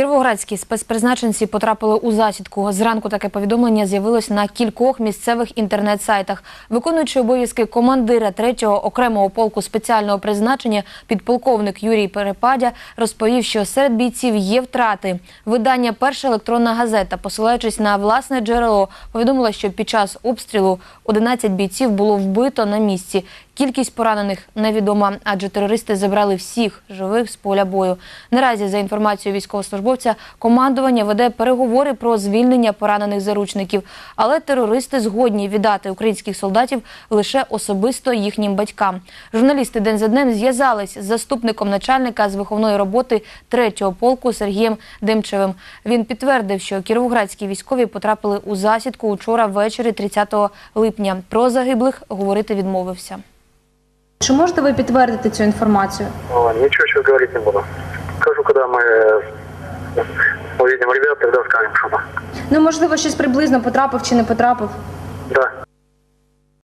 Кіровоградські спецпризначенці потрапили у засідку. Зранку таке повідомлення з'явилось на кількох місцевих інтернет-сайтах. Виконуючи обов'язки командира 3-го окремого полку спеціального призначення, підполковник Юрій Перепадя розповів, що серед бійців є втрати. Видання Перша електронна газета, посилаючись на власне джерело, повідомила, що під час обстрілу 11 бійців було вбито на місці. Кількість поранених невідома, адже терористи забрали всіх живих з поля бою. Наразі, за інформацією військовослужбовця, командування веде переговори про звільнення поранених заручників, але терористи згодні віддати українських солдатів лише особисто їхнім батькам. Журналісти день за днем зв'язались з заступником начальника з виховної роботи 3-го полку Сергієм Демчевим. Він підтвердив, що кіровоградські військові потрапили у засідку учора ввечері 30 липня. Про загиблих говорити відмовився. Чи можете ви підтвердити цю інформацію? О, Ничего сейчас говорить не буду. Скажу, когда мы э, увидим ребят, тогда скажем, что. Ну, можливо, щось приблизно потрапив чи не потрапив. Да.